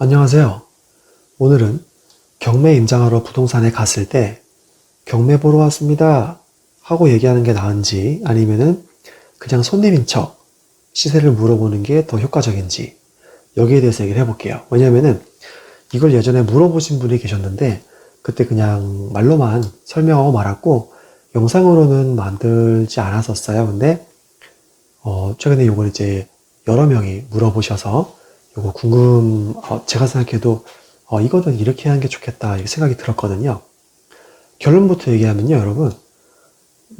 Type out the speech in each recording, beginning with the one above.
안녕하세요. 오늘은 경매 임장하러 부동산에 갔을 때 경매 보러 왔습니다 하고 얘기하는 게 나은지 아니면은 그냥 손님인 척 시세를 물어보는 게 더 효과적인지 여기에 대해서 얘기를 해볼게요. 왜냐면은 이걸 예전에 물어보신 분이 계셨는데 그때 그냥 말로만 설명하고 말았고 영상으로는 만들지 않았었어요. 근데 어, 최근에 요걸 이제 여러 명이 물어보셔서 요거 궁금, 어, 제가 생각해도 어, 이거는 이렇게 하는 게 좋겠다 이렇게 생각이 들었거든요. 결론부터 얘기하면요, 여러분.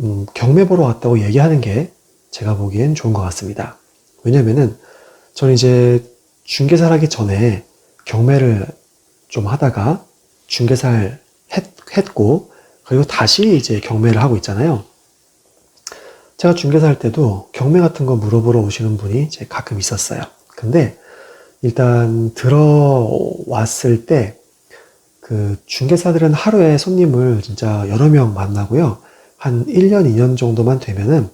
음, 경매 보러 왔다고 얘기하는 게 제가 보기엔 좋은 것 같습니다. 왜냐면은 저는 이제 중개사를 하기 전에 경매를 좀 하다가 중개사를 했, 했고 그리고 다시 이제 경매를 하고 있잖아요. 제가 중개사 할 때도 경매 같은 거 물어보러 오시는 분이 가끔 있었어요. 근데 일단 들어왔을 때 그 중개사들은 하루에 손님을 진짜 여러 명 만나고요. 한 1년, 2년 정도만 되면은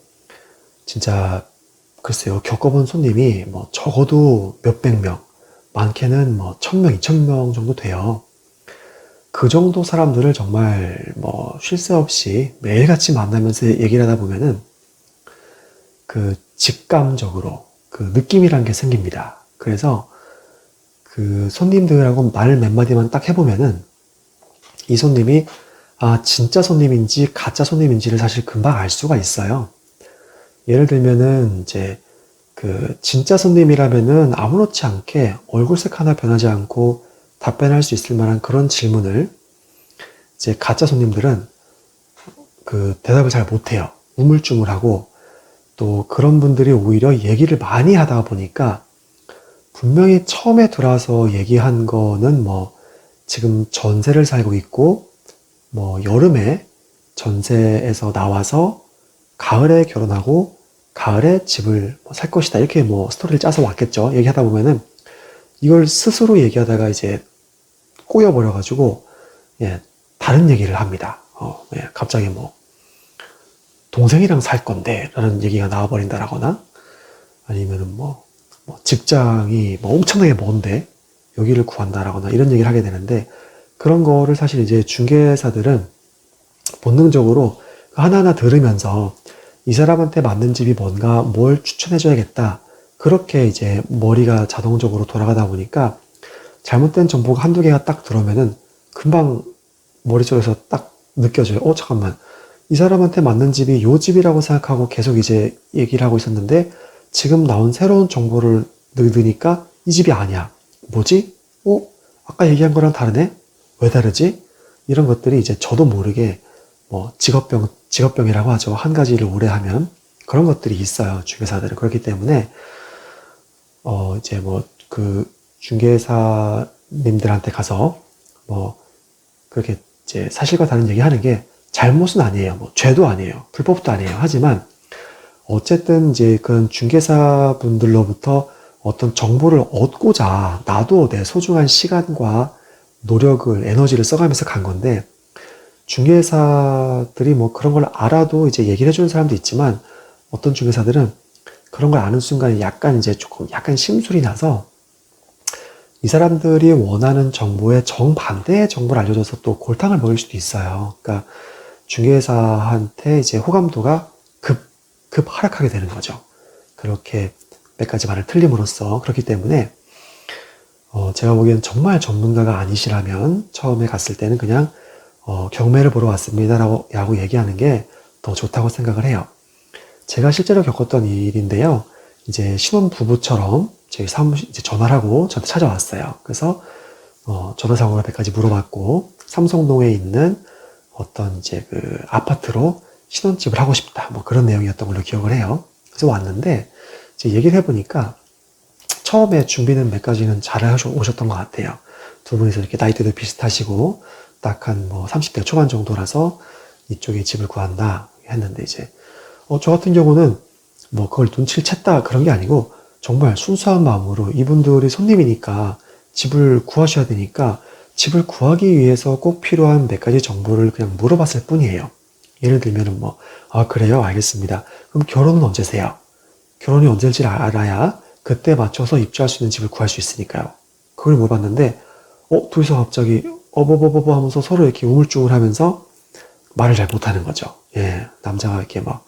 진짜 글쎄요. 겪어본 손님이 뭐 적어도 몇백 명, 많게는 뭐 천 명, 이천 명 정도 돼요. 그 정도 사람들을 정말 뭐 쉴 새 없이 매일같이 만나면서 얘기를 하다 보면은 그 직감적으로 그 느낌이란 게 생깁니다. 그래서 그 손님들하고 말 몇 마디만 딱 해보면은 이 손님이 아 진짜 손님인지 가짜 손님인지를 사실 금방 알 수가 있어요. 예를 들면은 이제 그 진짜 손님이라면은 아무렇지 않게 얼굴색 하나 변하지 않고 답변할 수 있을 만한 그런 질문을 이제 가짜 손님들은 그 대답을 잘 못해요. 우물쭈물하고 또 그런 분들이 오히려 얘기를 많이 하다 보니까 분명히 처음에 들어와서 얘기한 거는 뭐 지금 전세를 살고 있고 뭐 여름에 전세에서 나와서 가을에 결혼하고 가을에 집을 뭐살 것이다. 이렇게 뭐 스토리를 짜서 왔겠죠. 얘기하다 보면은 이걸 스스로 얘기하다가 이제 꼬여버려 가지고 예 다른 얘기를 합니다. 어, 예, 갑자기 뭐 동생이랑 살 건데 라는 얘기가 나와버린다라거나 아니면은 뭐, 뭐 직장이 뭐 엄청나게 먼데 여기를 구한다라거나 이런 얘기를 하게 되는데 그런 거를 사실 이제 중개사들은 본능적으로 하나하나 들으면서 이 사람한테 맞는 집이 뭔가 뭘 추천해줘야겠다. 그렇게 이제 머리가 자동적으로 돌아가다 보니까 잘못된 정보가 한두 개가 딱 들어오면은 금방 머릿속에서 딱 느껴져요. 어, 잠깐만. 이 사람한테 맞는 집이 요 집이라고 생각하고 계속 이제 얘기를 하고 있었는데 지금 나온 새로운 정보를 넣으니까 이 집이 아니야. 뭐지? 어? 아까 얘기한 거랑 다르네? 왜 다르지? 이런 것들이 이제 저도 모르게 뭐 직업병, 직업병이라고 하죠. 한 가지 를 오래 하면 그런 것들이 있어요. 중개사들은. 그렇기 때문에 어 이제 뭐 그 중개사님들한테 가서 뭐 그렇게 이제 사실과 다른 얘기 하는 게 잘못은 아니에요. 뭐 죄도 아니에요. 불법도 아니에요. 하지만 어쨌든 이제 그런 중개사 분들로부터 어떤 정보를 얻고자 나도 내 소중한 시간과 노력을 에너지를 써가면서 간 건데 중개사들이 뭐 그런 걸 알아도 이제 얘기를 해주는 사람도 있지만 어떤 중개사들은 그런 걸 아는 순간에 약간 이제 조금 약간 심술이 나서 이 사람들이 원하는 정보에 정반대의 정보를 알려줘서 또 골탕을 먹일 수도 있어요. 그러니까 중개사한테 이제 호감도가 급, 급 하락하게 되는 거죠. 그렇게 몇 가지 말을 틀림으로써 그렇기 때문에 어, 제가 보기엔 정말 전문가가 아니시라면 처음에 갔을 때는 그냥 어, 경매를 보러 왔습니다라고 라고 얘기하는 게 더 좋다고 생각을 해요. 제가 실제로 겪었던 일인데요. 이제 신혼 부부처럼 저희 사무실 이제 전화를 하고 저한테 찾아왔어요. 그래서 어, 전화상으로 몇 가지 물어봤고 삼성동에 있는 어떤 이제 그 아파트로 신혼집을 하고 싶다. 뭐 그런 내용이었던 걸로 기억을 해요. 그래서 왔는데 이제 얘기를 해보니까 처음에 준비는 몇 가지는 잘 오셨던 것 같아요. 두 분이서 이렇게 나이대도 비슷하시고 딱 한 뭐 30대 초반 정도라서 이쪽에 집을 구한다 했는데 이제 어, 저 같은 경우는 뭐 그걸 눈치를 챘다 그런 게 아니고 정말 순수한 마음으로 이분들이 손님이니까 집을 구하셔야 되니까 집을 구하기 위해서 꼭 필요한 몇 가지 정보를 그냥 물어봤을 뿐이에요. 예를 들면은 뭐, 아, 그래요? 알겠습니다. 그럼 결혼은 언제세요? 결혼이 언제일지 알아야 그때 맞춰서 입주할 수 있는 집을 구할 수 있으니까요. 그걸 물어봤는데, 어, 둘이서 갑자기 어버버버버 하면서 서로 이렇게 우물쭈물 하면서 말을 잘 못하는 거죠. 예, 남자가 이렇게 막,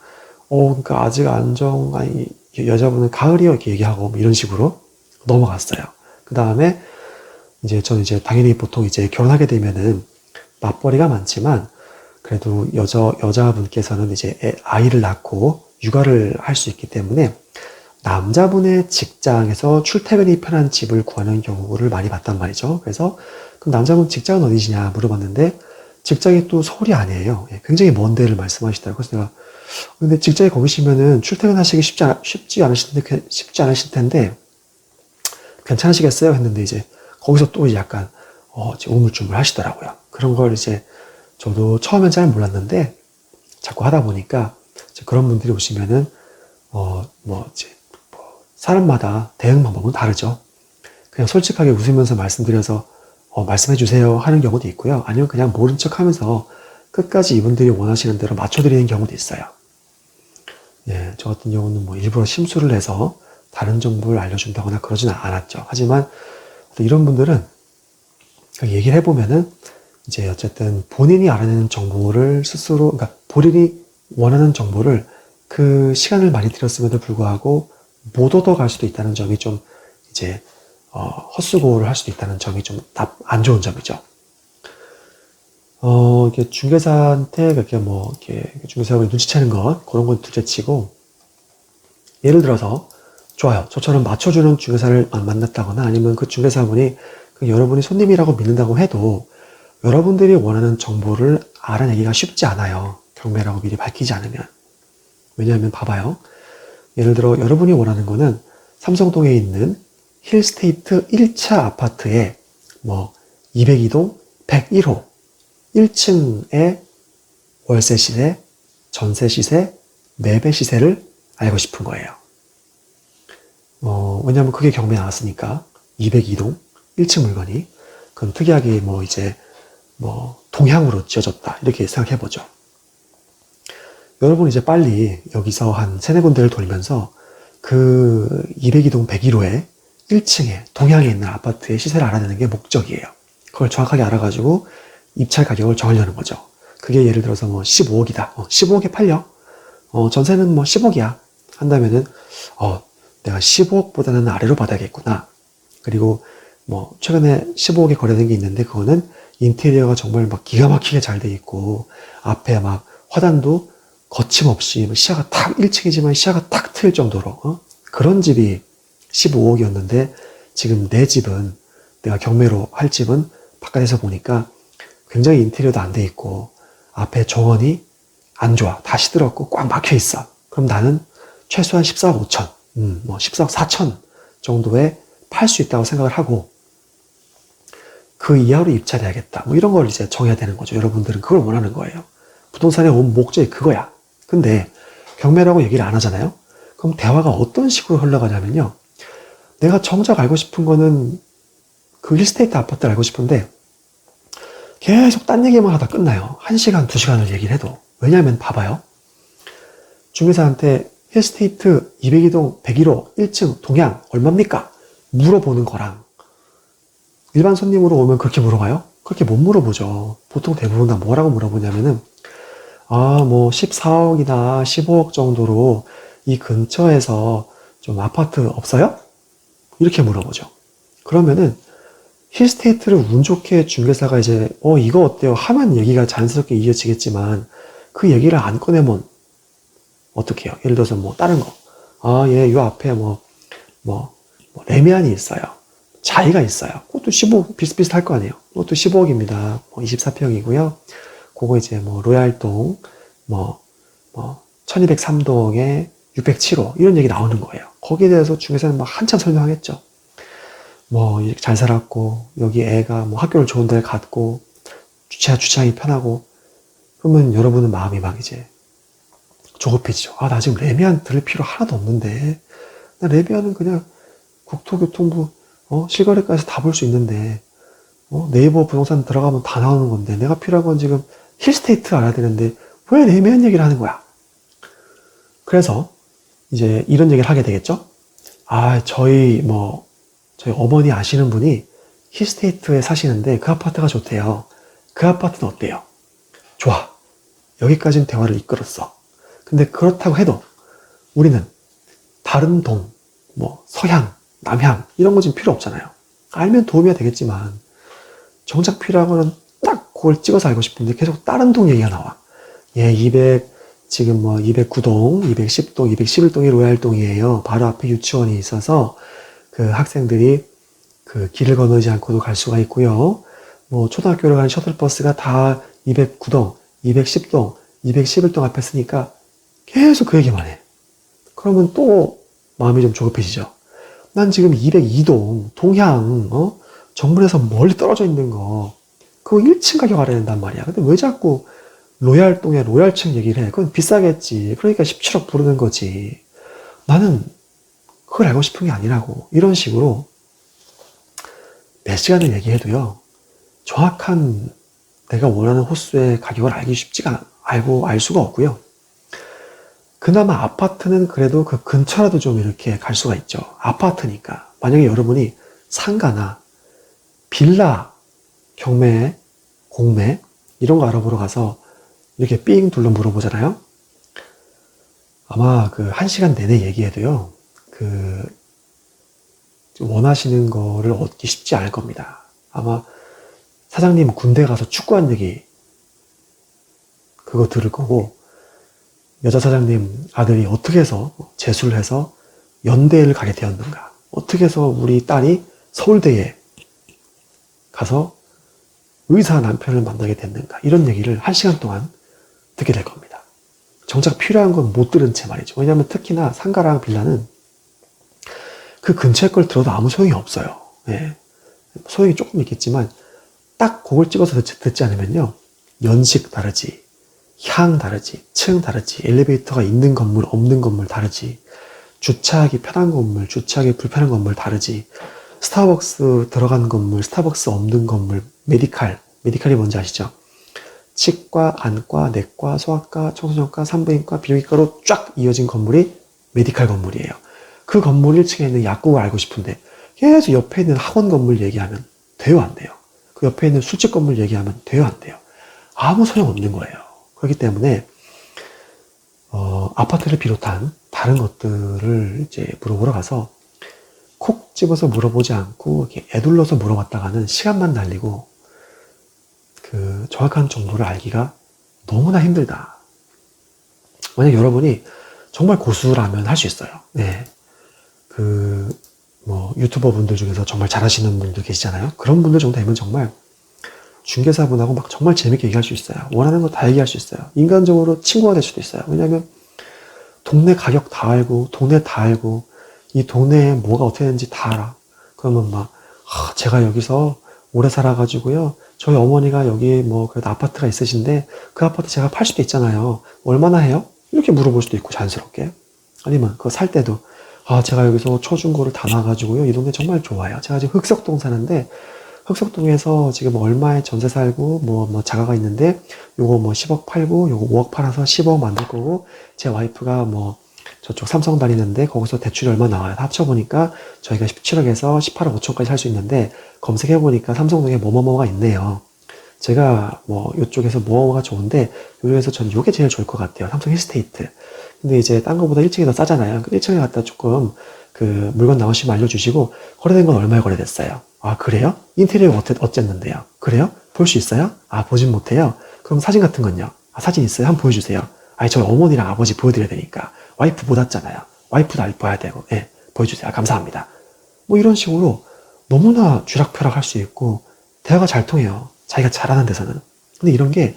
어, 그러니까 아직 안정, 아니, 여자분은 가을이요. 이렇게 얘기하고 뭐 이런 식으로 넘어갔어요. 그 다음에 이제 저는 이제 당연히 보통 이제 결혼하게 되면은 맞벌이가 많지만 그래도 여자, 여자분께서는 이제 애- 아이를 낳고 육아를 할 수 있기 때문에 남자분의 직장에서 출퇴근이 편한 집을 구하는 경우를 많이 봤단 말이죠. 그래서 그럼 남자분 직장은 어디시냐 물어봤는데 직장이 또 서울이 아니에요. 예, 굉장히 먼 데를 말씀하시더라고요. 그래서 내가 근데 직장에 거기시면은 출퇴근하시기 쉽지, 않, 쉽지 않으실 텐데 쉽지 않으실 텐데 괜찮으시겠어요? 했는데 이제 거기서 또 약간 어, 이제 우물쭈물 하시더라고요. 그런 걸 이제 저도 처음엔 잘 몰랐는데 자꾸 하다 보니까 그런 분들이 오시면은 어, 뭐 이제 뭐 사람마다 대응 방법은 다르죠. 그냥 솔직하게 웃으면서 말씀드려서 어, 말씀해 주세요 하는 경우도 있고요. 아니면 그냥 모른 척 하면서 끝까지 이분들이 원하시는 대로 맞춰드리는 경우도 있어요. 예, 저 같은 경우는 뭐 일부러 심수를 해서 다른 정보를 알려준다거나 그러지는 않았죠. 하지만 또 이런 분들은 얘기를 해보면은 이제 어쨌든 본인이 알아내는 정보를 스스로, 그러니까 본인이 원하는 정보를 그 시간을 많이 들였음에도 불구하고 못 얻어갈 수도 있다는 점이 좀 이제 어, 헛수고를 할 수도 있다는 점이 좀 안 좋은 점이죠. 어, 이렇게 중개사한테 그렇게 뭐, 이렇게 중개사하고 눈치채는 것, 그런 건 둘째 치고, 예를 들어서, 좋아요. 저처럼 맞춰주는 중개사를 만났다거나 아니면 그 중개사분이 그 여러분이 손님이라고 믿는다고 해도 여러분들이 원하는 정보를 알아내기가 쉽지 않아요. 경매라고 미리 밝히지 않으면. 왜냐하면 봐봐요. 예를 들어 여러분이 원하는 거는 삼성동에 있는 힐스테이트 1차 아파트에 뭐 202동 101호 1층의 월세 시세, 전세 시세, 매매 시세를 알고 싶은 거예요. 어, 왜냐면 그게 경매에 나왔으니까 202동 1층 물건이 그럼 특이하게 뭐 이제 뭐 동향으로 지어졌다 이렇게 생각해 보죠. 여러분 이제 빨리 여기서 한 세네 군데를 돌면서 그 202동 101호에 1층에 동향에 있는 아파트의 시세를 알아내는 게 목적이에요. 그걸 정확하게 알아가지고 입찰 가격을 정하려는 거죠. 그게 예를 들어서 뭐 15억이다. 어, 15억에 팔려. 어, 전세는 뭐 10억이야. 한다면은 어, 내가 15억보다는 아래로 받아야겠구나. 그리고 뭐 최근에 15억에 거래된 게 있는데 그거는 인테리어가 정말 막 기가 막히게 잘 돼 있고 앞에 막 화단도 거침없이 시야가 탁 1층이지만 시야가 탁 트일 정도로 어? 그런 집이 15억이었는데 지금 내 집은 내가 경매로 할 집은 바깥에서 보니까 굉장히 인테리어도 안 돼 있고 앞에 정원이 안 좋아 다 시들었고 꽉 막혀 있어 그럼 나는 최소한 14억 5천 음, 뭐 14억 4천 정도에 팔 수 있다고 생각을 하고 그 이하로 입찰해야겠다. 뭐 이런 걸 이제 정해야 되는 거죠. 여러분들은 그걸 원하는 거예요. 부동산에 온 목적이 그거야. 근데 경매라고 얘기를 안 하잖아요. 그럼 대화가 어떤 식으로 흘러가냐면요. 내가 정작 알고 싶은 거는 그 힐스테이트 아파트를 알고 싶은데 계속 딴 얘기만 하다 끝나요. 한 시간, 두 시간을 얘기를 해도. 왜냐하면 봐봐요. 중개사한테 힐스테이트 202동 101호 1층 동향 얼마입니까? 물어보는 거랑 일반 손님으로 오면 그렇게 물어봐요? 그렇게 못 물어보죠. 보통 대부분 다 뭐라고 물어보냐면은, 아, 뭐, 14억이나 15억 정도로 이 근처에서 좀 아파트 없어요? 이렇게 물어보죠. 그러면은, 힐스테이트를 운 좋게 중개사가 이제, 어, 이거 어때요? 하면 얘기가 자연스럽게 이어지겠지만, 그 얘기를 안 꺼내면, 어떻게 해요? 예를 들어서 뭐, 다른 거. 아, 예, 요 앞에 뭐, 뭐, 뭐 레미안이 있어요. 자리가 있어요. 그것도 15, 비슷비슷할 거 아니에요. 그것도 15억입니다. 뭐 24평이고요. 그거 이제 뭐 로얄동, 뭐, 뭐, 1203동에 607호, 이런 얘기 나오는 거예요. 거기에 대해서 중에서는 막 한참 설명하겠죠. 뭐, 잘 살았고, 여기 애가 뭐 학교를 좋은 데를 갔고, 주차, 주차장이 편하고, 그러면 여러분은 마음이 막 이제 조급해지죠. 아, 나 지금 레미안 들을 필요 하나도 없는데, 나 레미안은 그냥 국토교통부 어? 실거래가에서 다 볼 수 있는데, 어? 네이버 부동산 들어가면 다 나오는 건데, 내가 필요한 건 지금 힐스테이트 알아야 되는데, 왜 레미안 얘기를 하는 거야? 그래서, 이제 이런 얘기를 하게 되겠죠? 아, 저희 뭐, 저희 어머니 아시는 분이 힐스테이트에 사시는데 그 아파트가 좋대요. 그 아파트는 어때요? 좋아. 여기까지는 대화를 이끌었어. 근데 그렇다고 해도 우리는 다른 동, 뭐 서향, 남향 이런 거 지금 필요 없잖아요. 알면 도움이 되겠지만 정작 필요한 거는 딱 그걸 찍어서 알고 싶은데 계속 다른 동 얘기가 나와. 예, 200 지금 뭐 209동, 210동, 211동이 로얄동이에요. 바로 앞에 유치원이 있어서 그 학생들이 그 길을 건너지 않고도 갈 수가 있고요. 뭐 초등학교를 가는 셔틀버스가 다 209동, 210동, 211동 앞에 쓰니까 계속 그 얘기만 해. 그러면 또 마음이 좀 조급해지죠. 난 지금 202동, 동향, 어? 정문에서 멀리 떨어져 있는 거, 그거 1층 가격 알아야 된단 말이야. 근데 왜 자꾸 로얄동에 로얄층 얘기를 해? 그건 비싸겠지. 그러니까 17억 부르는 거지. 나는 그걸 알고 싶은 게 아니라고. 이런 식으로 몇 시간을 얘기해도요, 정확한 내가 원하는 호수의 가격을 알기 쉽지가, 알고, 알 수가 없고요. 그나마 아파트는 그래도 그 근처라도 좀 이렇게 갈 수가 있죠. 아파트니까. 만약에 여러분이 상가나 빌라, 경매, 공매, 이런 거 알아보러 가서 이렇게 삥 둘러 물어보잖아요. 아마 그 한 시간 내내 얘기해도요, 그, 원하시는 거를 얻기 쉽지 않을 겁니다. 아마 사장님 군대 가서 축구한 얘기, 그거 들을 거고, 여자 사장님 아들이 어떻게 해서 재수를 해서 연대를 가게 되었는가, 어떻게 해서 우리 딸이 서울대에 가서 의사 남편을 만나게 됐는가, 이런 얘기를 한 시간 동안 듣게 될 겁니다. 정작 필요한 건 못 들은 채 말이죠. 왜냐하면 특히나 상가랑 빌라는 그 근처의 걸 들어도 아무 소용이 없어요. 예. 소용이 조금 있겠지만 딱 그걸 찍어서 듣지 않으면요. 연식 다르지, 향 다르지, 층 다르지, 엘리베이터가 있는 건물, 없는 건물 다르지, 주차하기 편한 건물, 주차하기 불편한 건물 다르지, 스타벅스 들어간 건물, 스타벅스 없는 건물, 메디칼, 메디칼이 뭔지 아시죠? 치과, 안과, 내과, 소아과, 청소년과, 산부인과, 비뇨기과로 쫙 이어진 건물이 메디칼 건물이에요. 그 건물 1층에 있는 약국을 알고 싶은데 계속 옆에 있는 학원 건물 얘기하면 돼요, 안 돼요? 그 옆에 있는 술집 건물 얘기하면 돼요, 안 돼요? 아무 소용 없는 거예요. 그렇기 때문에 어, 아파트를 비롯한 다른 것들을 이제 물어보러 가서 콕 집어서 물어보지 않고 이렇게 애둘러서 물어봤다가는 시간만 날리고 그 정확한 정보를 알기가 너무나 힘들다. 만약 여러분이 정말 고수라면 할 수 있어요. 네. 그, 뭐, 유튜버 분들 중에서 정말 잘하시는 분들 계시잖아요. 그런 분들 정도 되면 정말 중개사분하고 막 정말 재밌게 얘기할 수 있어요. 원하는 거 다 얘기할 수 있어요. 인간적으로 친구가 될 수도 있어요. 왜냐면 동네 가격 다 알고, 동네 다 알고, 이 동네에 뭐가 어떻게 되는지 다 알아. 그러면 막, 아, 제가 여기서 오래 살아가지고요. 저희 어머니가 여기 뭐 그래도 아파트가 있으신데 그 아파트 제가 팔 수도 있잖아요. 얼마나 해요? 이렇게 물어볼 수도 있고 자연스럽게. 아니면 그거 살 때도 아 제가 여기서 초중고를 다 나가지고요. 이 동네 정말 좋아요. 제가 지금 흑석동 사는데 흑석동에서 지금 얼마에 전세 살고 뭐, 뭐 자가가 있는데 요거 뭐 10억 팔고 요거 5억 팔아서 10억 만들 거고 제 와이프가 뭐 저쪽 삼성 다니는데 거기서 대출이 얼마 나와요. 합쳐보니까 저희가 17억에서 18억 5천까지 살 수 있는데 검색해보니까 삼성동에 뭐뭐뭐가 있네요. 제가 뭐 이쪽에서 뭐뭐가 좋은데 요쪽에서 전 요게 제일 좋을 것 같아요. 삼성 힐스테이트. 근데 이제 딴 거보다 1층이 더 싸잖아요. 1층에 갔다 조금 그 물건 나오시면 알려주시고 거래된 건 얼마에 거래됐어요? 아 그래요? 인테리어 어땠, 어쨌는데요? 그래요? 볼 수 있어요? 아 보진 못해요? 그럼 사진 같은 건요? 아 사진 있어요? 한번 보여주세요. 아니 저희 어머니랑 아버지 보여드려야 되니까 와이프 못 왔잖아요. 와이프도 알 봐야 되고 예 보여주세요. 아, 감사합니다. 뭐 이런 식으로 너무나 쥐락펴락 할 수 있고 대화가 잘 통해요. 자기가 잘하는 데서는. 근데 이런 게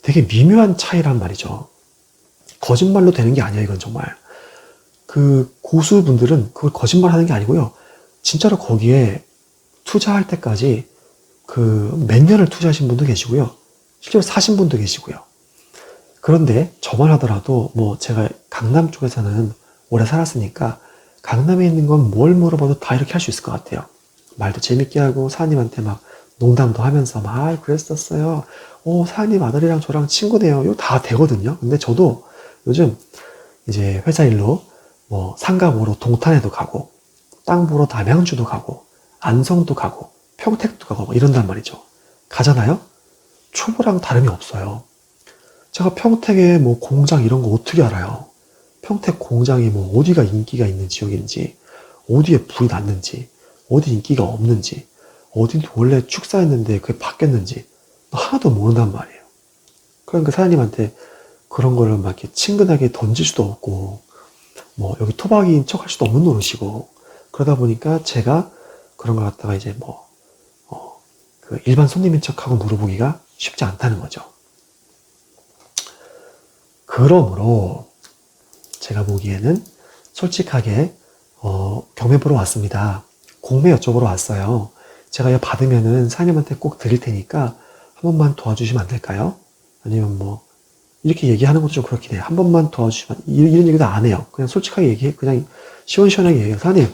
되게 미묘한 차이란 말이죠. 거짓말로 되는 게 아니에요, 이건 정말. 그 고수분들은 그걸 거짓말 하는 게 아니고요. 진짜로 거기에 투자할 때까지 그 몇 년을 투자하신 분도 계시고요. 실제로 사신 분도 계시고요. 그런데 저만 하더라도 뭐 제가 강남 쪽에서는 오래 살았으니까 강남에 있는 건 뭘 물어봐도 다 이렇게 할 수 있을 것 같아요. 말도 재밌게 하고 사장님한테 막 농담도 하면서 막 아, 그랬었어요. 오 사장님 아들이랑 저랑 친구네요. 이거 다 되거든요. 근데 저도 요즘 이제 회사 일로 뭐 상가 보러 동탄에도 가고 땅 보러 남양주도 가고 안성도 가고 평택도 가고 막 이런단 말이죠. 가잖아요? 초보랑 다름이 없어요. 제가 평택에 뭐 공장 이런 거 어떻게 알아요? 평택 공장이 뭐 어디가 인기가 있는 지역인지, 어디에 불이 났는지, 어디 인기가 없는지, 어디 원래 축사했는데 그게 바뀌었는지 하나도 모른단 말이에요. 그러니까 사장님한테 그런 거를 막 이렇게 친근하게 던질 수도 없고, 뭐 여기 토박이인 척 할 수도 없는 노릇이고, 그러다 보니까 제가 그런 걸 갖다가 이제 뭐, 어, 그 일반 손님인 척하고 물어보기가 쉽지 않다는 거죠. 그러므로 제가 보기에는 솔직하게 어, 경매 보러 왔습니다. 공매 여쭤보러 왔어요. 제가 이거 받으면은 사장님한테 꼭 드릴 테니까 한 번만 도와주시면 안 될까요? 아니면 뭐 이렇게 얘기하는 것도 좀 그렇긴 해요. 한 번만 도와주시면 이런, 이런 얘기도 안 해요. 그냥 솔직하게 얘기해. 그냥 시원시원하게 얘기해요. 사장님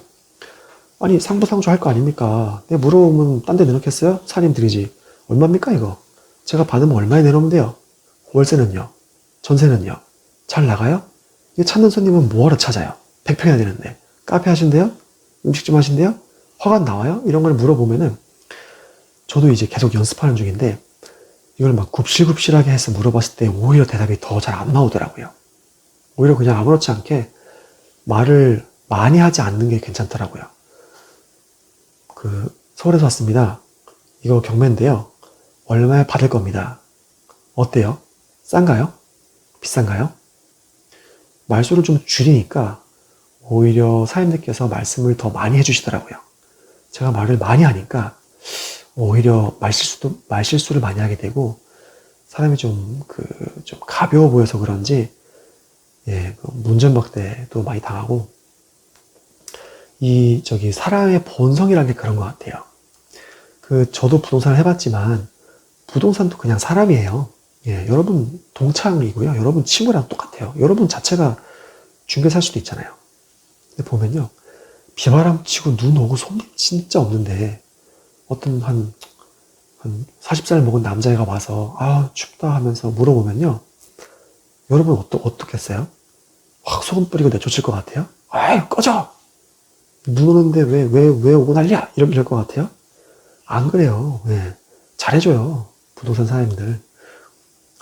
아니 상부상조 할 거 아닙니까? 내가 물어보면 딴 데 내놓겠어요? 사장님 드리지. 얼마입니까 이거? 제가 받으면 얼마에 내놓으면 돼요? 월세는요? 전세는요? 잘 나가요? 이거 찾는 손님은 뭐하러 찾아요? 100평이나 되는데. 카페 하신대요? 음식점 하신대요? 화관 나와요? 이런 걸 물어보면은 저도 이제 계속 연습하는 중인데 이걸 막 굽실굽실하게 해서 물어봤을 때 오히려 대답이 더 잘 안 나오더라고요. 오히려 그냥 아무렇지 않게 말을 많이 하지 않는 게 괜찮더라고요. 그 서울에서 왔습니다. 이거 경매인데요. 얼마에 받을 겁니다. 어때요? 싼가요? 비싼가요? 말수를 좀 줄이니까 오히려 사장님들께서 말씀을 더 많이 해주시더라고요. 제가 말을 많이 하니까 오히려 말실수도, 말실수를 많이 하게 되고 사람이 좀 그, 좀 가벼워 보여서 그런지 예, 그 문전박대도 많이 당하고 이 저기 사람의 본성이라는 게 그런 것 같아요. 그 저도 부동산을 해봤지만 부동산도 그냥 사람이에요. 예, 여러분 동창이고요. 여러분 친구랑 똑같아요. 여러분 자체가 중개살 수도 있잖아요. 근데 보면요. 비바람 치고 눈 오고 손님 진짜 없는데 어떤 한, 한 40살 먹은 남자애가 와서 아 춥다 하면서 물어보면요. 여러분 어떠, 어떻겠어요? 확 소금 뿌리고 내쫓을 것 같아요? 아이 꺼져! 눈 오는데 왜, 왜, 왜 오고 난리야? 이럴, 이럴 것 같아요? 안 그래요. 예. 잘해줘요. 부동산 사장님들.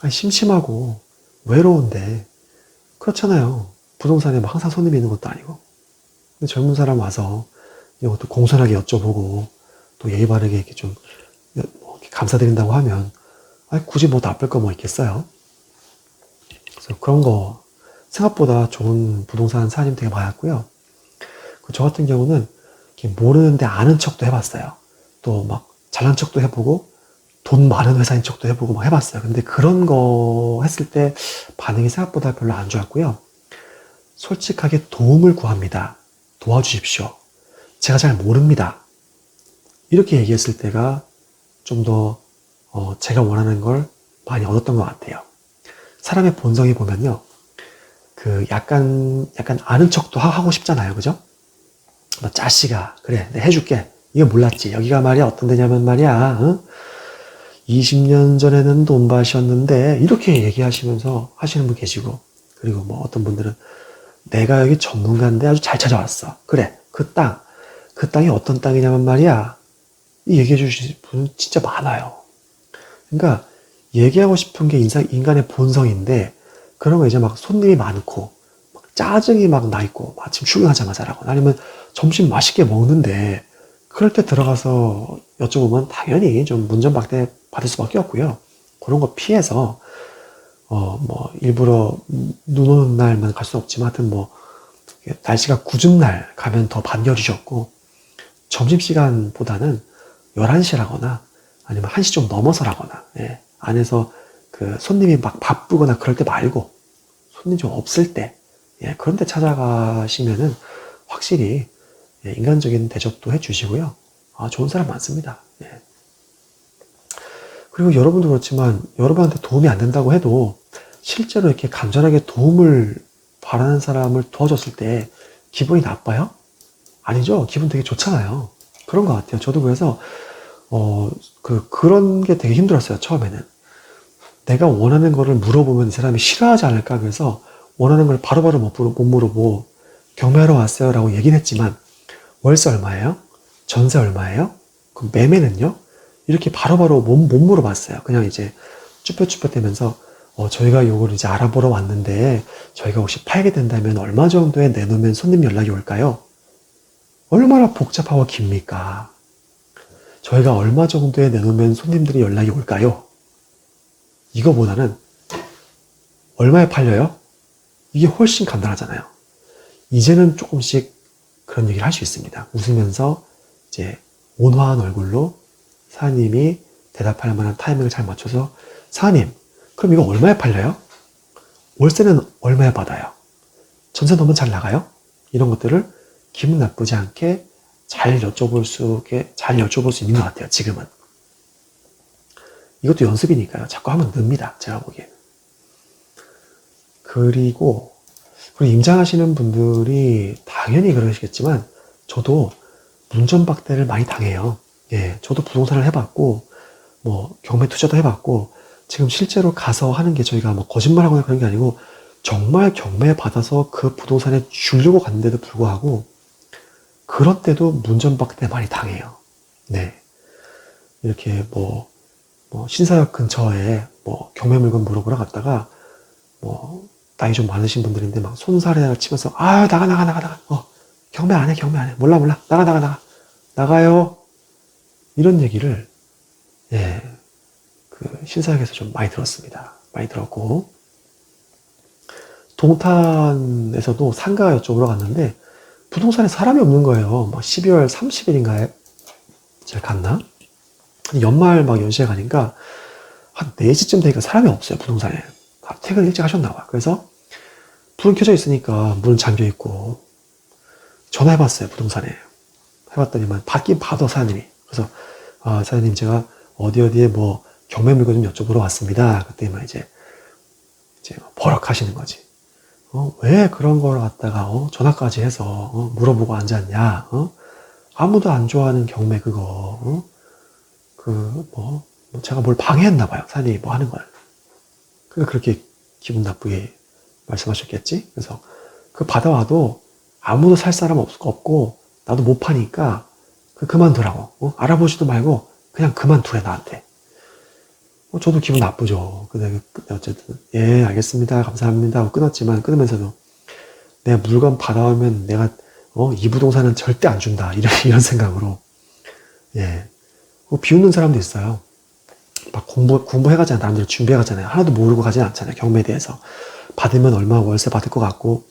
아니, 심심하고 외로운데 그렇잖아요. 부동산에 막 항상 손님이 있는 것도 아니고. 근데 젊은 사람 와서 이것도 공손하게 여쭤보고 또 예의 바르게 이렇게 좀 뭐 감사드린다고 하면 아니, 굳이 뭐 나쁠 거 뭐 있겠어요? 그래서 그런 거 생각보다 좋은 부동산 사장님 되게 많았고요. 그저 같은 경우는 모르는데 아는 척도 해봤어요. 또 막 잘난 척도 해보고 돈 많은 회사인 척도 해보고 막 해봤어요. 근데 그런 거 했을 때 반응이 생각보다 별로 안 좋았고요. 솔직하게 도움을 구합니다. 도와주십시오. 제가 잘 모릅니다. 이렇게 얘기했을 때가 좀더 어, 제가 원하는 걸 많이 얻었던 것 같아요. 사람의 본성이 보면요. 그 약간 약간 아는 척도 하- 하고 싶잖아요. 그죠? 뭐 짜씨가 그래 내가 해줄게. 이거 몰랐지. 여기가 말이야 어떤 데냐면 말이야. 어? 20년 전에는 돈밭이었는데 이렇게 얘기하시면서 하시는 분 계시고 그리고 뭐 어떤 분들은 내가 여기 전문가인데 아주 잘 찾아왔어. 그래 그 땅. 그 땅이 어떤 땅이냐면 말이야. 이 얘기해 주실 분 진짜 많아요. 그러니까 얘기하고 싶은 게 인상, 인간의 본성인데 그런 거 이제 막 손님이 많고 막 짜증이 막 나 있고 아침 출근하자마자라고 아니면 점심 맛있게 먹는데 그럴 때 들어가서 여쭤보면 당연히 좀 문전박대 받을 수밖에 없고요. 그런 거 피해서 어 뭐 일부러 눈 오는 날만 갈 수는 없지만 하여튼 뭐 날씨가 궂은 날 가면 더 반겨주셨고 점심시간보다는 11시라거나 아니면 1시 좀 넘어서라거나 예, 안에서 그 손님이 막 바쁘거나 그럴 때 말고 손님 좀 없을 때 예, 그런 데 찾아가시면은 확실히 예, 인간적인 대접도 해주시고요. 아, 좋은 사람 많습니다. 예. 그리고 여러분도 그렇지만 여러분한테 도움이 안 된다고 해도 실제로 이렇게 간절하게 도움을 바라는 사람을 도와줬을 때 기분이 나빠요? 아니죠. 기분 되게 좋잖아요. 그런 것 같아요. 저도 그래서 어, 그, 그런 게 되게 힘들었어요, 처음에는. 내가 원하는 거를 물어보면 이 사람이 싫어하지 않을까, 그래서 원하는 걸 바로바로 못, 물어- 못 물어보고, 경매하러 왔어요? 라고 얘기는 했지만, 월세 얼마예요? 전세 얼마예요? 그럼 매매는요? 이렇게 바로바로 못, 못 물어봤어요. 그냥 이제 쭈뼛쭈뼛 대면서 어, 저희가 요걸 이제 알아보러 왔는데 저희가 혹시 팔게 된다면 얼마 정도에 내놓으면 손님 연락이 올까요? 얼마나 복잡하고 깁니까? 저희가 얼마 정도에 내놓으면 손님들이 연락이 올까요? 이거보다는 얼마에 팔려요? 이게 훨씬 간단하잖아요. 이제는 조금씩 그런 얘기를 할 수 있습니다. 웃으면서 이제 온화한 얼굴로 사장님이 대답할 만한 타이밍을 잘 맞춰서 사장님, 그럼 이거 얼마에 팔려요? 월세는 얼마에 받아요? 전세 너무 잘 나가요? 이런 것들을 기분 나쁘지 않게 잘 여쭤볼 수, 잘 여쭤볼 수 있는 것 같아요, 지금은. 이것도 연습이니까요. 자꾸 하면 늡니다, 제가 보기에는. 그리고, 그리고 임장하시는 분들이 당연히 그러시겠지만, 저도 문전박대를 많이 당해요. 예, 저도 부동산을 해봤고, 뭐, 경매 투자도 해봤고, 지금 실제로 가서 하는 게 저희가 뭐 거짓말하거나 그런 게 아니고, 정말 경매 받아서 그 부동산에 주려고 갔는데도 불구하고, 그럴 때도 문전박대 많이 당해요. 네. 이렇게 뭐, 뭐, 신사역 근처에 뭐, 경매 물건 물어보러 갔다가, 뭐, 나이 좀 많으신 분들인데 막 손사래를 치면서, 아 나가, 나가, 나가, 나가. 어, 경매 안 해, 경매 안 해. 몰라, 몰라. 나가, 나가, 나가. 나가요. 이런 얘기를, 예, 그, 신사역에서 좀 많이 들었습니다. 많이 들었고, 동탄에서도 상가 여쪽으로 갔는데, 부동산에 사람이 없는 거예요. 막 12월 30일인가에 제가 갔나? 연말 막 연시에 가니까 한 4시쯤 되니까 사람이 없어요, 부동산에. 아, 퇴근 일찍 하셨나 봐. 그래서 불은 켜져 있으니까 문은 잠겨 있고 전화해봤어요, 부동산에. 해봤더니만 받긴 받아, 사장님이. 그래서 아, 사장님 제가 어디 어디에 뭐 경매 물건 좀 여쭤보러 왔습니다. 그때만 이제 이제 버럭 하시는 거지. 어, 왜 그런 걸 갖다가 어, 전화까지 해서 어, 물어보고 앉았냐? 어? 아무도 안 좋아하는 경매 그거 어? 그뭐 뭐 제가 뭘 방해했나 봐요. 사장님이 뭐 하는 걸. 그러니까 그렇게 기분 나쁘게 말씀하셨겠지. 그래서 그 받아와도 아무도 살 사람 없, 없고 나도 못 파니까 그 그만두라고. 어? 알아보지도 말고 그냥 그만두래 나한테. 어, 저도 기분 나쁘죠. 근데 어쨌든 예 알겠습니다 감사합니다 하고 끊었지만 끊으면서도 내가 물건 받아오면 내가 어, 이 부동산은 절대 안 준다 이런 이런 생각으로 예뭐 비웃는 사람도 있어요. 막 공부 공부해가잖아요. 남들 준비해가잖아요. 하나도 모르고 가진 않잖아요. 경매에 대해서 받으면 얼마 월세 받을 것 같고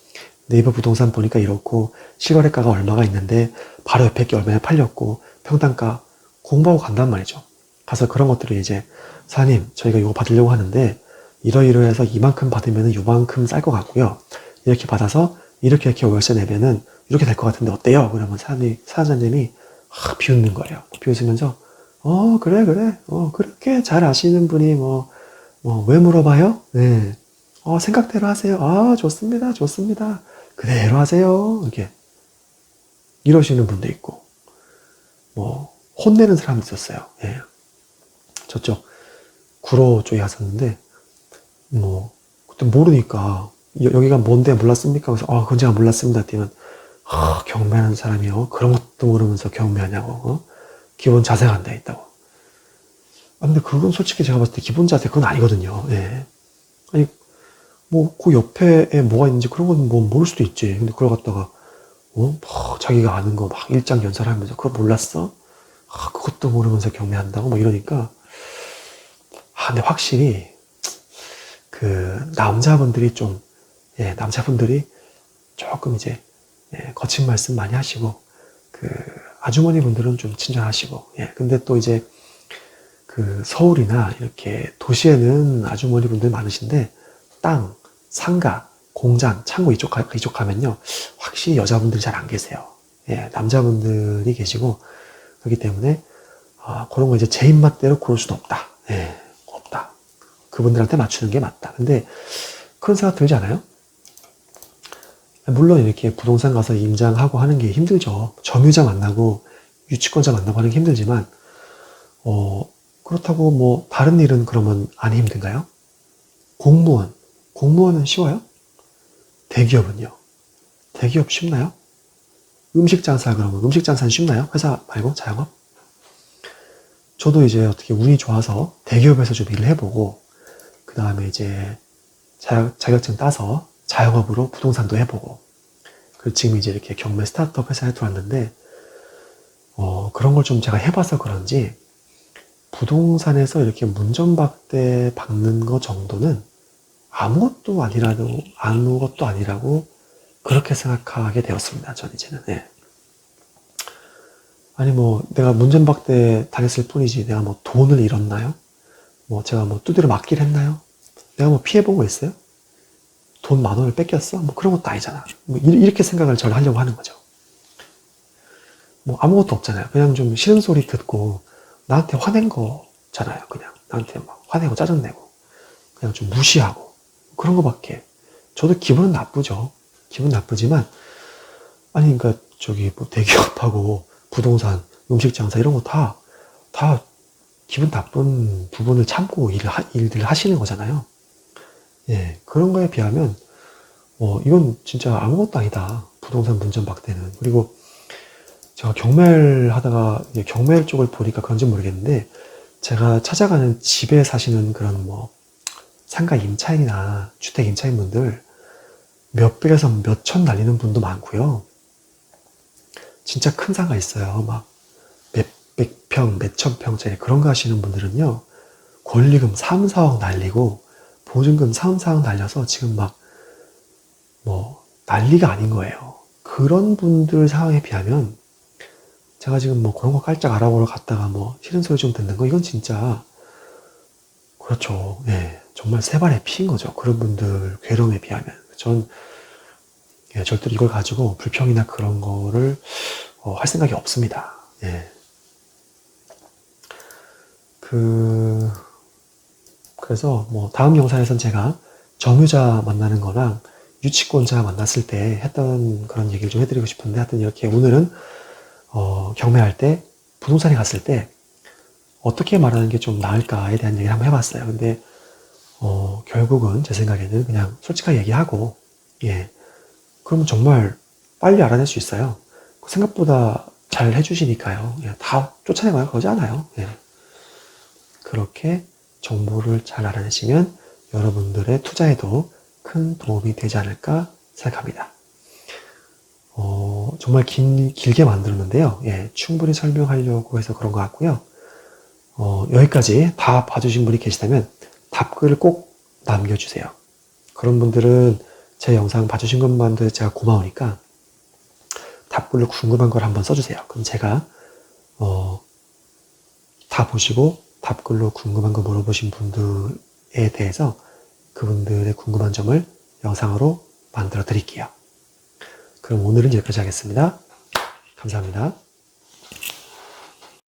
네이버 부동산 보니까 이렇고 실거래가가 얼마가 있는데 바로 옆에 게 얼마에 팔렸고 평당가 공부하고 간단 말이죠. 가서 그런 것들을 이제 사장님 저희가 이거 받으려고 하는데 이러이러해서 이만큼 받으면 요만큼 쌀 것 같고요. 이렇게 받아서 이렇게 이렇게 월세 내면은 이렇게 될 것 같은데 어때요? 그러면 사장님, 사장님이 아, 비웃는 거예요. 비웃으면서 어 그래 그래 어 그렇게 잘 아시는 분이 뭐 뭐왜 물어봐요? 네. 어 생각대로 하세요. 아 좋습니다 좋습니다. 그대로 하세요. 이렇게 이러시는 분도 있고 뭐 혼내는 사람도 있었어요. 예. 저쪽 구로 쪽에 갔었는데 뭐 그때 모르니까 여, 여기가 뭔데 몰랐습니까? 그래서 아 그건 제가 몰랐습니다. 했더니 아 경매하는 사람이요 그런 것도 모르면서 경매하냐고 어? 기본 자세가 안 돼 있다고. 아, 근데 그건 솔직히 제가 봤을 때 기본 자세 그건 아니거든요. 예. 아니 뭐 그 옆에 뭐가 있는지 그런 건 뭐 모를 수도 있지. 근데 그걸 갖다가 어? 뭐 자기가 아는 거 막 일장 연설하면서 그거 몰랐어? 아, 그것도 모르면서 경매한다고 뭐 이러니까 아, 근데 확실히 그 남자분들이 좀 예, 남자분들이 조금 이제 예, 거친 말씀 많이 하시고 그 아주머니 분들은 좀 친절하시고 예, 근데 또 이제 그 서울이나 이렇게 도시에는 아주머니 분들 많으신데 땅, 상가, 공장, 창고 이쪽 가, 이쪽 가면요 확실히 여자분들이 잘 안 계세요. 예, 남자분들이 계시고 그렇기 때문에 아, 그런 거 이제 제 입맛대로 고를 수는 없다. 예. 그분들한테 맞추는 게 맞다. 근데 그런 생각 들지 않아요? 물론 이렇게 부동산 가서 임장하고 하는 게 힘들죠. 점유자 만나고 유치권자 만나고 하는 게 힘들지만, 어, 그렇다고 뭐 다른 일은 그러면 안 힘든가요? 공무원. 공무원은 쉬워요? 대기업은요? 대기업 쉽나요? 음식 장사 그러면 음식 장사는 쉽나요? 회사 말고 자영업? 저도 이제 어떻게 운이 좋아서 대기업에서 좀 일을 해보고, 그 다음에 이제 자격, 자격증 따서 자영업으로 부동산도 해보고, 그리고 지금 이제 이렇게 경매 스타트업 회사에 들어왔는데, 어, 그런 걸 좀 제가 해봐서 그런지, 부동산에서 이렇게 문전박대 박는 거 정도는 아무것도 아니라고, 아무것도 아니라고 그렇게 생각하게 되었습니다. 전 이제는. 예. 아니 뭐 내가 문전박대 당했을 뿐이지 내가 뭐 돈을 잃었나요? 뭐 제가 뭐 두드려 맞기를 했나요? 내가 뭐 피해본 거 있어요? 돈 만 원을 뺏겼어? 뭐 그런 것도 아니잖아. 뭐 이- 이렇게 생각을 저는 하려고 하는 거죠. 뭐 아무것도 없잖아요. 그냥 좀 싫은 소리 듣고 나한테 화낸 거잖아요. 그냥 나한테 막 화내고 짜증내고 그냥 좀 무시하고 그런 거밖에. 저도 기분은 나쁘죠. 기분 나쁘지만 아니 그러니까 저기 뭐 대기업하고 부동산, 음식 장사 이런 거 다 다 기분 나쁜 부분을 참고 하, 일들을 하시는 거잖아요. 예, 그런 거에 비하면 어 이건 진짜 아무것도 아니다. 부동산 문전박대는 그리고 제가 경매를 하다가 경매 쪽을 보니까 그런지 모르겠는데 제가 찾아가는 집에 사시는 그런 뭐 상가 임차인이나 주택 임차인 분들 몇백에서 몇 천 날리는 분도 많고요. 진짜 큰 상가 있어요. 막 몇백 평, 몇천 평짜리 그런 거 하시는 분들은요. 권리금 3, 4억 날리고 보증금 3, 4억 날려서 지금 막 뭐 난리가 아닌 거예요. 그런 분들 상황에 비하면 제가 지금 뭐 그런 거 깔짝 알아보러 갔다가 뭐 싫은 소리 좀 듣는 거 이건 진짜 그렇죠. 예. 정말 세 발의 피인 거죠. 그런 분들 괴로움에 비하면. 전 예, 절대로 이걸 가지고 불평이나 그런 거를 어, 할 생각이 없습니다. 예. 그 그래서 뭐 다음 영상에선 제가 정유자 만나는 거랑 유치권자 만났을 때 했던 그런 얘기를 좀 해드리고 싶은데 하여튼 이렇게 오늘은 어, 경매할 때 부동산에 갔을 때 어떻게 말하는 게 좀 나을까에 대한 얘기를 한번 해봤어요. 근데 어, 결국은 제 생각에는 그냥 솔직하게 얘기하고 예 그러면 정말 빨리 알아낼 수 있어요. 생각보다 잘 해주시니까요. 예, 다 쫓아내거나 그러지 않아요. 예. 그렇게 정보를 잘 알아내시면 여러분들의 투자에도 큰 도움이 되지 않을까 생각합니다. 어, 정말 긴, 길게 만들었는데요. 예, 충분히 설명하려고 해서 그런 것 같고요. 어, 여기까지 다 봐주신 분이 계시다면 답글을 꼭 남겨주세요. 그런 분들은 제 영상 봐주신 것만도 제가 고마우니까 답글로 궁금한 걸 한번 써주세요. 그럼 제가 어, 다 보시고 답글로 궁금한 거 물어보신 분들에 대해서 그분들의 궁금한 점을 영상으로 만들어 드릴게요. 그럼 오늘은 여기까지 하겠습니다. 감사합니다.